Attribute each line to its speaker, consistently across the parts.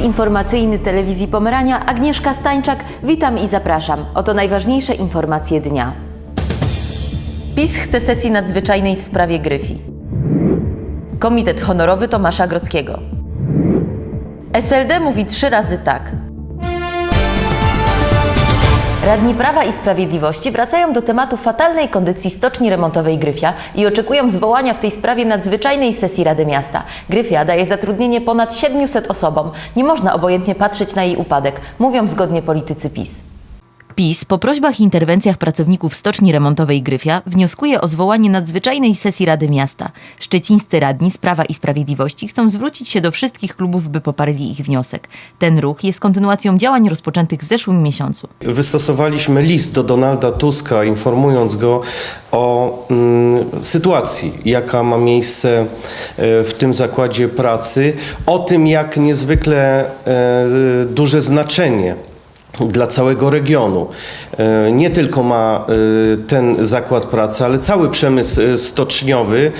Speaker 1: Informacyjny Telewizji Pomerania, Agnieszka Stańczak. Witam i zapraszam. Oto najważniejsze informacje dnia. PiS chce sesji nadzwyczajnej w sprawie Gryfi. Komitet honorowy Tomasza Grodzkiego. SLD mówi trzy razy tak. Radni Prawa i Sprawiedliwości wracają do tematu fatalnej kondycji stoczni remontowej Gryfia i oczekują zwołania w tej sprawie nadzwyczajnej sesji Rady Miasta. Gryfia daje zatrudnienie ponad 700 osobom. Nie można obojętnie patrzeć na jej upadek, mówią zgodnie politycy PiS. PiS po prośbach i interwencjach pracowników stoczni remontowej Gryfia wnioskuje o zwołanie nadzwyczajnej sesji Rady Miasta. Szczecińscy radni z Prawa i Sprawiedliwości chcą zwrócić się do wszystkich klubów, by poparli ich wniosek. Ten ruch jest kontynuacją działań rozpoczętych w zeszłym miesiącu.
Speaker 2: Wystosowaliśmy list do Donalda Tuska, informując go o mm, sytuacji, jaka ma miejsce e, w tym zakładzie pracy, o tym, jak niezwykle e, duże znaczenie dla całego regionu. E, Nie tylko ma e, ten zakład pracy, ale cały przemysł e, stoczniowy,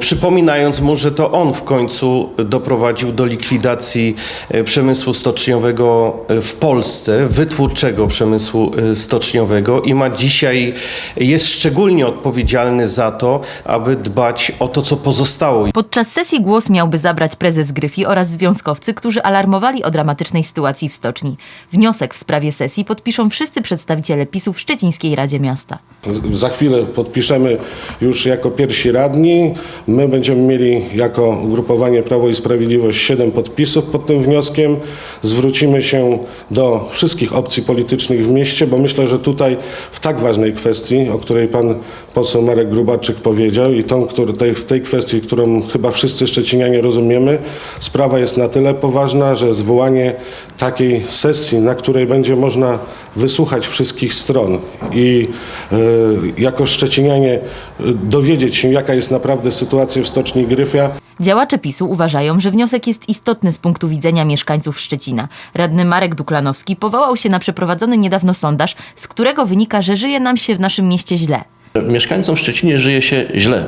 Speaker 2: przypominając mu, że to on w końcu doprowadził do likwidacji przemysłu stoczniowego w Polsce, wytwórczego przemysłu stoczniowego i ma dzisiaj, jest szczególnie odpowiedzialny za to, aby dbać o to, co pozostało.
Speaker 1: Podczas sesji głos miałby zabrać prezes Gryfi oraz związkowcy, którzy alarmowali o dramatycznej sytuacji w stoczni. Wniosek w sprawie sesji podpiszą wszyscy przedstawiciele PiSu w Szczecińskiej Radzie Miasta.
Speaker 3: Za chwilę podpiszemy już jako pierwsi radni. My będziemy mieli jako ugrupowanie Prawo i Sprawiedliwość 7 podpisów pod tym wnioskiem. Zwrócimy się do wszystkich opcji politycznych w mieście, bo myślę, że tutaj w tak ważnej kwestii, o której pan poseł Marek Grubaczyk powiedział i tą, który, tej, w tej kwestii, którą chyba wszyscy Szczecinianie rozumiemy, sprawa jest na tyle poważna, że zwołanie takiej sesji, na której będzie można wysłuchać wszystkich stron i e, jako Szczecinianie e, dowiedzieć się, jaka jest naprawdę sytuacja w Stoczni Gryfia,
Speaker 1: Działacze PiSu uważają, że wniosek jest istotny z punktu widzenia mieszkańców Szczecina. Radny Marek Duklanowski powołał się na przeprowadzony niedawno sondaż, z którego wynika, że żyje nam się w naszym mieście źle.
Speaker 4: Mieszkańcom w Szczecinie żyje się źle.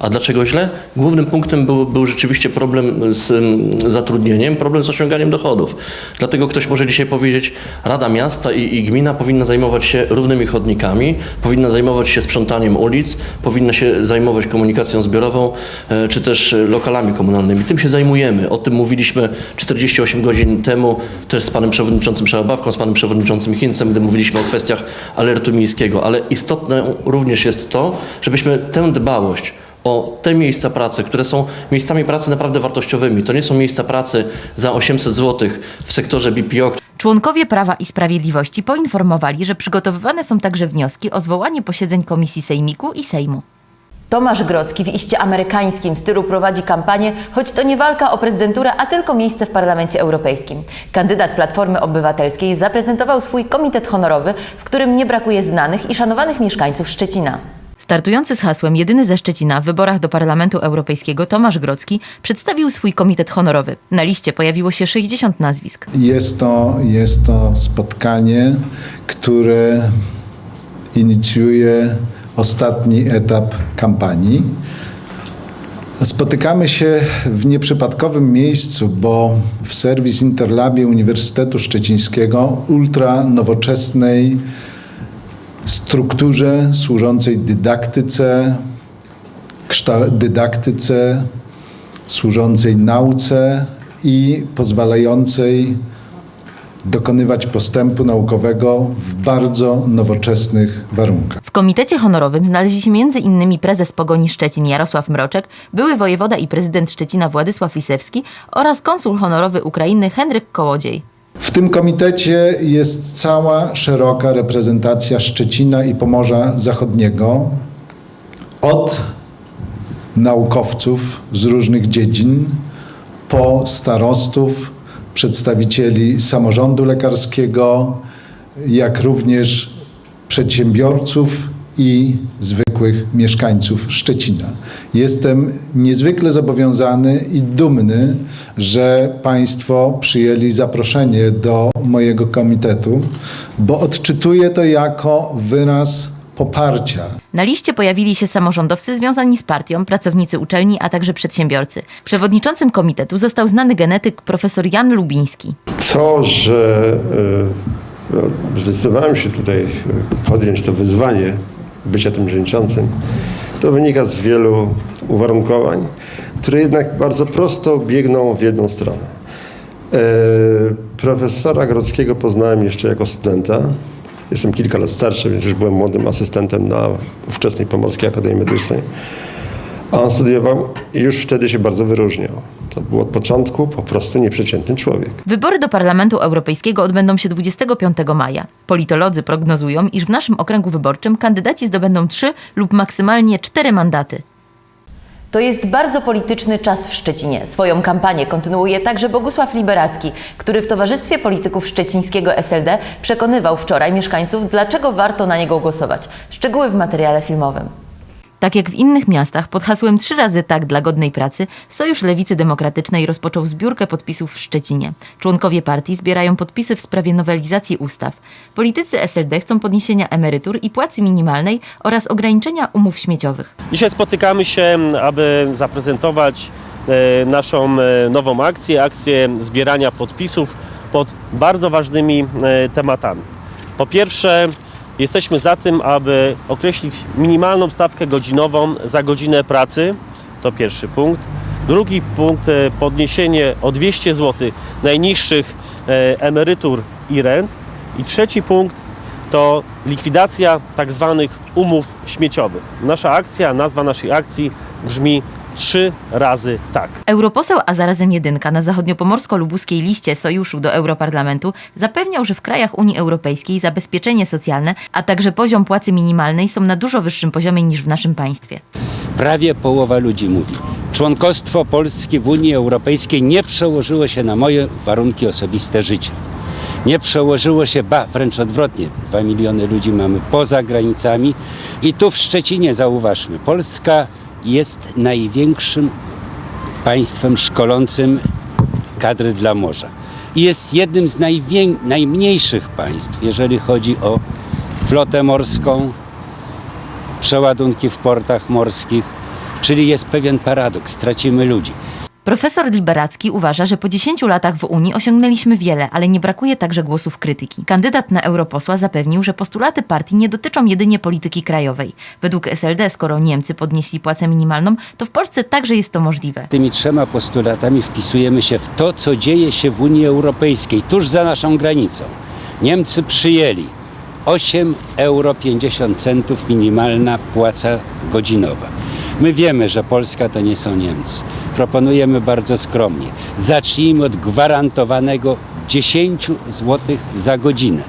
Speaker 4: A dlaczego źle? Głównym punktem był, był rzeczywiście problem z mm, zatrudnieniem, problem z osiąganiem dochodów. Dlatego ktoś może dzisiaj powiedzieć, Rada Miasta i, i Gmina powinna zajmować się równymi chodnikami, powinna zajmować się sprzątaniem ulic, powinna się zajmować komunikacją zbiorową, e, czy też e, lokalami komunalnymi. Tym się zajmujemy. O tym mówiliśmy 48 godzin temu, też z panem przewodniczącym Szałabawką, z panem przewodniczącym Chińcem, gdy mówiliśmy o kwestiach alertu miejskiego. Ale istotne również jest to, żebyśmy tę dbałość o te miejsca pracy, które są miejscami pracy naprawdę wartościowymi. To nie są miejsca pracy za 800 zł w sektorze BPO,
Speaker 1: Członkowie Prawa i Sprawiedliwości poinformowali, że przygotowywane są także wnioski o zwołanie posiedzeń Komisji Sejmiku i Sejmu. Tomasz Grodzki w iście amerykańskim stylu prowadzi kampanię, choć to nie walka o prezydenturę, a tylko miejsce w Parlamencie Europejskim. Kandydat Platformy Obywatelskiej zaprezentował swój komitet honorowy, w którym nie brakuje znanych i szanowanych mieszkańców Szczecina. Startujący z hasłem Jedyny ze Szczecina w wyborach do Parlamentu Europejskiego Tomasz Grodzki przedstawił swój komitet honorowy. Na liście pojawiło się 60 nazwisk.
Speaker 5: Jest to, jest to spotkanie, które inicjuje ostatni etap kampanii. Spotykamy się w nieprzypadkowym miejscu, bo w serwis Interlabie Uniwersytetu Szczecińskiego ultra nowoczesnej strukturze służącej dydaktyce, dydaktyce służącej nauce i pozwalającej dokonywać postępu naukowego w bardzo nowoczesnych warunkach.
Speaker 1: W komitecie honorowym znaleźli się m.in. prezes Pogoni Szczecin Jarosław Mroczek, były wojewoda i prezydent Szczecina Władysław Lisewski oraz konsul honorowy Ukrainy Henryk Kołodziej.
Speaker 5: Tym komitecie jest cała szeroka reprezentacja Szczecina i Pomorza Zachodniego od naukowców z różnych dziedzin po starostów, przedstawicieli samorządu lekarskiego, jak również przedsiębiorców i zwykłych mieszkańców Szczecina. Jestem niezwykle zobowiązany i dumny, że Państwo przyjęli zaproszenie do mojego komitetu, bo odczytuję to jako wyraz poparcia
Speaker 1: Na liście pojawili się samorządowcy związani z partią, pracownicy uczelni, a także przedsiębiorcy. Przewodniczącym komitetu został znany genetyk profesor Jan Lubiński.
Speaker 6: To, że e, no, zdecydowałem się tutaj e, podjąć to wyzwanie bycia tym przewodniczącym, to wynika z wielu uwarunkowań, które jednak bardzo prosto biegną w jedną stronę. E, Profesora Grodzkiego poznałem jeszcze jako studenta. Jestem kilka lat starszy, więc już byłem młodym asystentem na ówczesnej Pomorskiej Akademii Medycznej. A on studiował i już wtedy się bardzo wyróżniał. To był od początku po prostu nieprzeciętny człowiek.
Speaker 1: Wybory do Parlamentu Europejskiego odbędą się 25 maja. Politolodzy prognozują, iż w naszym okręgu wyborczym kandydaci zdobędą trzy lub maksymalnie cztery mandaty. To jest bardzo polityczny czas w Szczecinie. Swoją kampanię kontynuuje także Bogusław Liberacki, który w towarzystwie polityków szczecińskiego SLD przekonywał wczoraj mieszkańców, dlaczego warto na niego głosować. Szczegóły w materiale filmowym. Tak jak w innych miastach, pod hasłem Trzy razy tak dla godnej pracy, Sojusz Lewicy Demokratycznej rozpoczął zbiórkę podpisów w Szczecinie. Członkowie partii zbierają podpisy w sprawie nowelizacji ustaw. Politycy SLD chcą podniesienia emerytur i płacy minimalnej oraz ograniczenia umów śmieciowych.
Speaker 7: Dzisiaj spotykamy się, aby zaprezentować e, naszą e, nową akcję, akcję zbierania podpisów pod bardzo ważnymi e, tematami. Po pierwsze, jesteśmy za tym, aby określić minimalną stawkę godzinową za godzinę pracy. To pierwszy punkt. Drugi punkt, e, podniesienie o 200 zł najniższych e, emerytur i rent. I trzeci punkt, to likwidacja tak zwanych umów śmieciowych. Nasza akcja, nazwa naszej akcji brzmi trzy razy tak.
Speaker 1: Europoseł, a zarazem jedynka na zachodniopomorsko-lubuskiej liście sojuszu do Europarlamentu zapewniał, że w krajach Unii Europejskiej zabezpieczenie socjalne, a także poziom płacy minimalnej są na dużo wyższym poziomie niż w naszym państwie.
Speaker 8: prawie połowa ludzi mówi. Członkostwo Polski w Unii Europejskiej nie przełożyło się na moje warunki osobiste życia. Nie przełożyło się, ba, wręcz odwrotnie. Dwa miliony ludzi mamy poza granicami i tu w Szczecinie zauważmy, Polska jest największym państwem szkolącym kadry dla morza. Jest jednym z najmniejszych państw, jeżeli chodzi o flotę morską, przeładunki w portach morskich, czyli jest pewien paradoks, tracimy ludzi.
Speaker 1: Profesor Liberacki uważa, że po 10 latach w Unii osiągnęliśmy wiele, ale nie brakuje także głosów krytyki. Kandydat na europosła zapewnił, że postulaty partii nie dotyczą jedynie polityki krajowej. Według SLD, skoro Niemcy podnieśli płacę minimalną, to w Polsce także jest to możliwe.
Speaker 8: Tymi trzema postulatami wpisujemy się w to, co dzieje się w Unii Europejskiej, tuż za naszą granicą. Niemcy przyjęli 8 euro 50 centów minimalna płaca godzinowa. My wiemy, że Polska to nie są Niemcy. Proponujemy bardzo skromnie. Zacznijmy od gwarantowanego 10 zł za godzinę.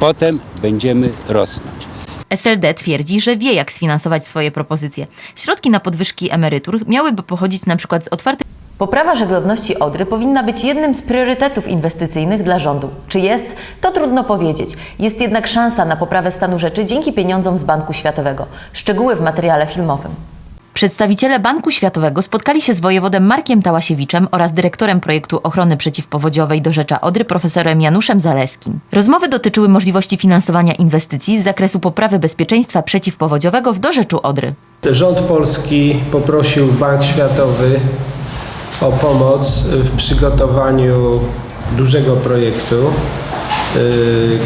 Speaker 8: Potem będziemy rosnąć.
Speaker 1: SLD twierdzi, że wie jak sfinansować swoje propozycje. Środki na podwyżki emerytur miałyby pochodzić na przykład z otwartych Poprawa żeglowności Odry powinna być jednym z priorytetów inwestycyjnych dla rządu. Czy jest? To trudno powiedzieć. Jest jednak szansa na poprawę stanu rzeczy dzięki pieniądzom z Banku Światowego. Szczegóły w materiale filmowym. Przedstawiciele Banku Światowego spotkali się z wojewodem Markiem Tałasiewiczem oraz dyrektorem projektu ochrony przeciwpowodziowej do Rzecza Odry profesorem Januszem Zaleskim. Rozmowy dotyczyły możliwości finansowania inwestycji z zakresu poprawy bezpieczeństwa przeciwpowodziowego w Dorzeczu Odry.
Speaker 9: Rząd polski poprosił Bank Światowy o pomoc w przygotowaniu dużego projektu,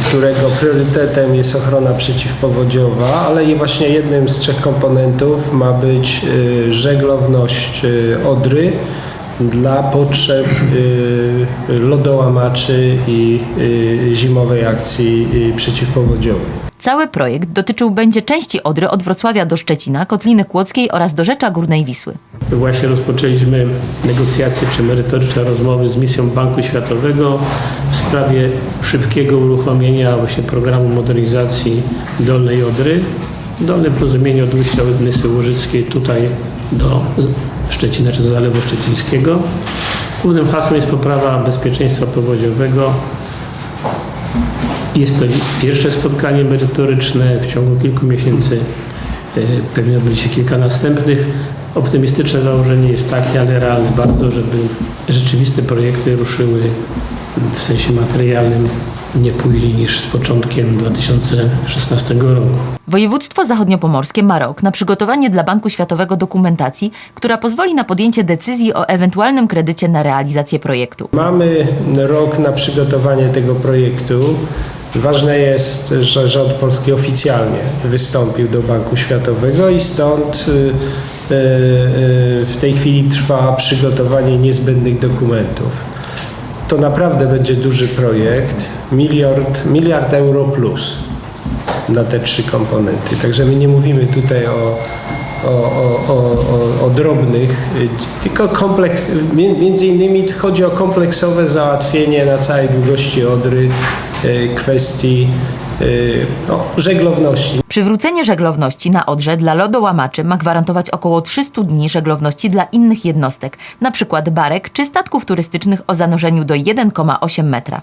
Speaker 9: którego priorytetem jest ochrona przeciwpowodziowa, ale i właśnie jednym z trzech komponentów ma być y, żeglowność y, Odry dla potrzeb y, lodołamaczy i y, zimowej akcji y, przeciwpowodziowej.
Speaker 1: Cały projekt dotyczył będzie części Odry od Wrocławia do Szczecina, Kotliny Kłodzkiej oraz do Rzecza Górnej Wisły.
Speaker 10: Właśnie rozpoczęliśmy negocjacje czy merytoryczne rozmowy z misją Banku Światowego w sprawie szybkiego uruchomienia właśnie programu modernizacji Dolnej Odry. Dolne w rozumieniu od ujścia Nysy Łużyckiej tutaj do Szczecina czy do Zalewu Szczecińskiego. Głównym hasłem jest poprawa bezpieczeństwa powodziowego. Jest to pierwsze spotkanie merytoryczne w ciągu kilku miesięcy. e, Pewnie odbędzie się kilka następnych. Optymistyczne założenie jest takie, ale realne bardzo, żeby rzeczywiste projekty ruszyły w sensie materialnym nie później niż z początkiem 2016 roku.
Speaker 1: Województwo zachodniopomorskie ma rok na przygotowanie dla Banku Światowego dokumentacji, która pozwoli na podjęcie decyzji o ewentualnym kredycie na realizację projektu.
Speaker 9: Mamy rok na przygotowanie tego projektu. Ważne jest, że rząd polski oficjalnie wystąpił do Banku Światowego i stąd y, y, y, w tej chwili trwa przygotowanie niezbędnych dokumentów. To naprawdę będzie duży projekt, miliard, miliard euro plus na te trzy komponenty. Także my nie mówimy tutaj o, o, o, o, o, o drobnych, tylko kompleks, mi- między innymi chodzi o kompleksowe załatwienie na całej długości Odry y, kwestii y, no, żeglowności.
Speaker 1: Przywrócenie żeglowności na Odrze dla lodołamaczy ma gwarantować około 300 dni żeglowności dla innych jednostek, np. barek czy statków turystycznych o zanurzeniu do 1,8 metra.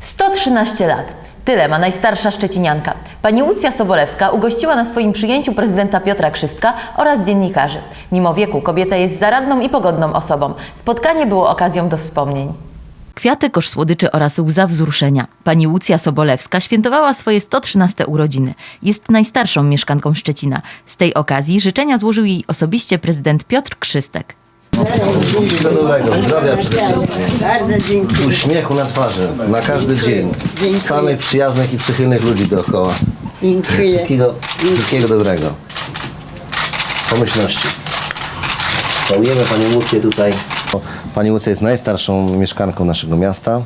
Speaker 1: 113 lat. Tyle ma najstarsza szczecinianka. Pani Łucja Sobolewska ugościła na swoim przyjęciu prezydenta Piotra Krzystka oraz dziennikarzy. Mimo wieku kobieta jest zaradną i pogodną osobą. Spotkanie było okazją do wspomnień. Kwiaty, kosz słodyczy oraz łza wzruszenia. Pani Łucja Sobolewska świętowała swoje 113 urodziny. Jest najstarszą mieszkanką Szczecina. Z tej okazji życzenia złożył jej osobiście prezydent Piotr Krzystek.
Speaker 11: Dobrego, zdrowia przede wszystkim.
Speaker 12: Bardzo dziękuję.
Speaker 11: Uśmiechu na twarzy, na każdy dzień.
Speaker 12: Dziękuję.
Speaker 11: Samych przyjaznych i przychylnych ludzi dookoła.
Speaker 12: Dziękuję.
Speaker 11: Wszystkiego, wszystkiego dobrego. Pomyślności. Całujemy Panią Łucję tutaj. Pani Łucja jest najstarszą mieszkanką naszego miasta.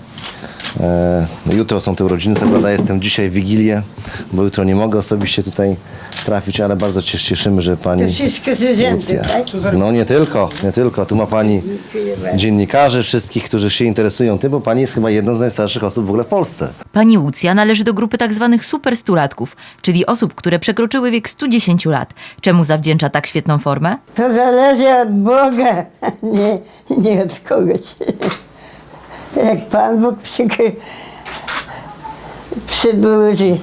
Speaker 11: E, jutro są te urodziny, co prawda jestem dzisiaj w Wigilię, bo jutro nie mogę osobiście tutaj trafić, ale bardzo się cieszymy, że Pani
Speaker 12: To wszystko
Speaker 11: Łucja.
Speaker 12: tak?
Speaker 11: No nie tylko, nie tylko. Tu ma Pani dziennikarzy, wszystkich, którzy się interesują tym, bo Pani jest chyba jedną z najstarszych osób w ogóle w Polsce.
Speaker 1: Pani Łucja należy do grupy tzw. superstulatków, czyli osób, które przekroczyły wiek 110 lat. Czemu zawdzięcza tak świetną formę?
Speaker 12: To zależy od Boga, nie, nie od kogoś. Jak Pan Bóg przykry, przydłuży.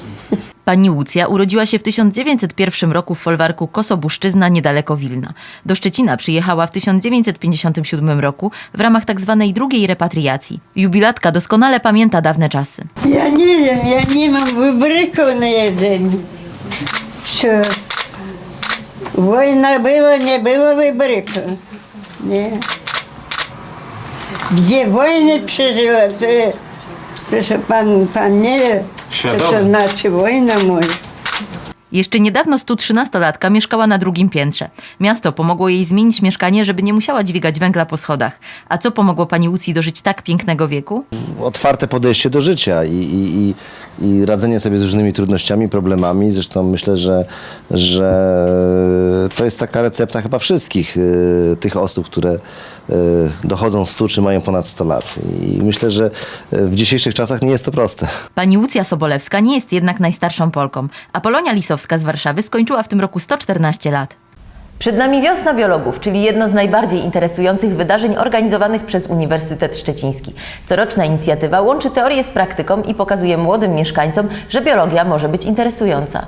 Speaker 1: Pani Łucja urodziła się w 1901 roku w folwarku Kosobuszczyzna niedaleko Wilna. Do Szczecina przyjechała w 1957 roku w ramach tzw. drugiej repatriacji. Jubilatka doskonale pamięta dawne czasy.
Speaker 12: Ja nie wiem, ja nie mam wybryku na jedzenie. Co? Wojna była, nie było wybryku. Nie. Gdzie wojnę przeżyła, to proszę pan, pan nie wie, co to znaczy wojna moja.
Speaker 1: Jeszcze niedawno 113-latka mieszkała na drugim piętrze. Miasto pomogło jej zmienić mieszkanie, żeby nie musiała dźwigać węgla po schodach. A co pomogło pani Łucji dożyć tak pięknego wieku?
Speaker 11: Otwarte podejście do życia i, i, i, i radzenie sobie z różnymi trudnościami, problemami. Zresztą myślę, że, że to jest taka recepta chyba wszystkich y, tych osób, które y, dochodzą 100 czy mają ponad 100 lat. I myślę, że y, w dzisiejszych czasach nie jest to proste.
Speaker 1: Pani Łucja Sobolewska nie jest jednak najstarszą Polką. Apolonia Lisowska z Warszawy skończyła w tym roku 114 lat. Przed nami Wiosna Biologów, czyli jedno z najbardziej interesujących wydarzeń organizowanych przez Uniwersytet Szczeciński. Coroczna inicjatywa łączy teorię z praktyką i pokazuje młodym mieszkańcom, że biologia może być interesująca.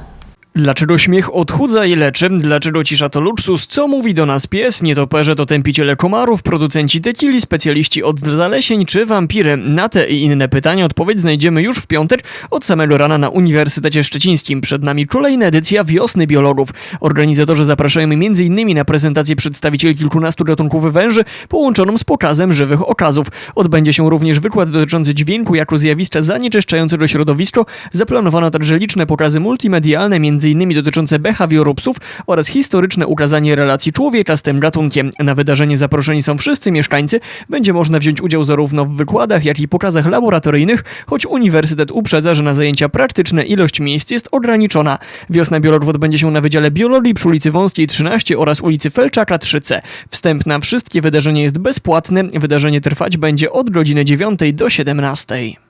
Speaker 13: Dlaczego śmiech odchudza i leczy? Dlaczego cisza to luksus? Co mówi do nas pies? Nietoperze to tępiciele komarów, producenci tequili, specjaliści od zalesień czy wampiry? Na te i inne pytania odpowiedź znajdziemy już w piątek od samego rana na Uniwersytecie Szczecińskim. Przed nami kolejna edycja Wiosny Biologów. Organizatorzy zapraszają m.in. na prezentację przedstawicieli kilkunastu gatunków węży połączoną z pokazem żywych okazów. Odbędzie się również wykład dotyczący dźwięku jako zjawiska zanieczyszczającego środowisko. Zaplanowano także liczne pokazy multimedialne, m.in. dotyczące behawioru psów oraz historyczne ukazanie relacji człowieka z tym gatunkiem. Na wydarzenie zaproszeni są wszyscy mieszkańcy. Będzie można wziąć udział zarówno w wykładach, jak i pokazach laboratoryjnych, choć uniwersytet uprzedza, że na zajęcia praktyczne ilość miejsc jest ograniczona. Wiosna Biologów odbędzie się na Wydziale Biologii przy ulicy Wąskiej 13 oraz ulicy Felczaka 3C. Wstęp na wszystkie wydarzenia jest bezpłatny. Wydarzenie trwać będzie od godziny 9 do 17.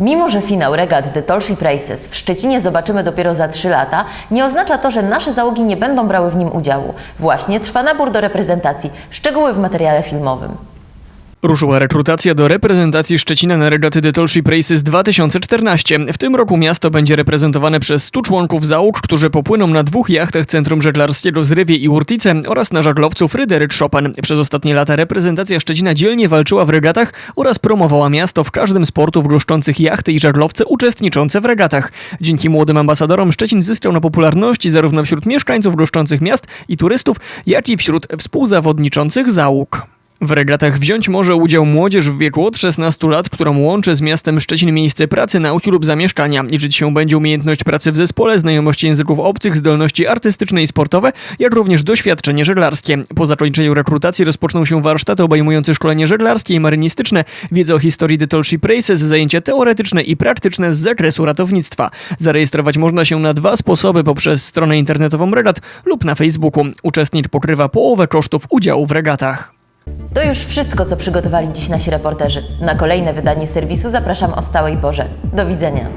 Speaker 1: Mimo, że finał regat The Tolship Races w Szczecinie zobaczymy dopiero za 3 lata, nie oznacza to, że nasze załogi nie będą brały w nim udziału. Właśnie trwa nabór do reprezentacji. Szczegóły w materiale filmowym.
Speaker 13: Ruszyła rekrutacja do reprezentacji Szczecina na regaty The Ship Races 2014. W tym roku miasto będzie reprezentowane przez 100 członków załóg, którzy popłyną na dwóch jachtach Centrum Żeglarskiego z Rywie i Urtice oraz na żaglowcu Fryderyk Chopin. Przez ostatnie lata reprezentacja Szczecina dzielnie walczyła w regatach oraz promowała miasto w każdym z portów goszczących jachty i żaglowce uczestniczące w regatach. Dzięki młodym ambasadorom Szczecin zyskał na popularności zarówno wśród mieszkańców goszczących miast i turystów, jak i wśród współzawodniczących załóg. W regatach wziąć może udział młodzież w wieku od 16 lat, którą łączy z miastem Szczecin miejsce pracy, nauki lub zamieszkania. Liczyć się będzie umiejętność pracy w zespole, znajomości języków obcych, zdolności artystyczne i sportowe, jak również doświadczenie żeglarskie. Po zakończeniu rekrutacji rozpoczną się warsztaty obejmujące szkolenie żeglarskie i marynistyczne, wiedzę o historii The Tall Ship Races, zajęcia teoretyczne i praktyczne z zakresu ratownictwa. Zarejestrować można się na dwa sposoby poprzez stronę internetową regat lub na Facebooku. Uczestnik pokrywa połowę kosztów udziału w regatach.
Speaker 1: To już wszystko, co przygotowali dziś nasi reporterzy. Na kolejne wydanie serwisu zapraszam o stałej porze. Do widzenia.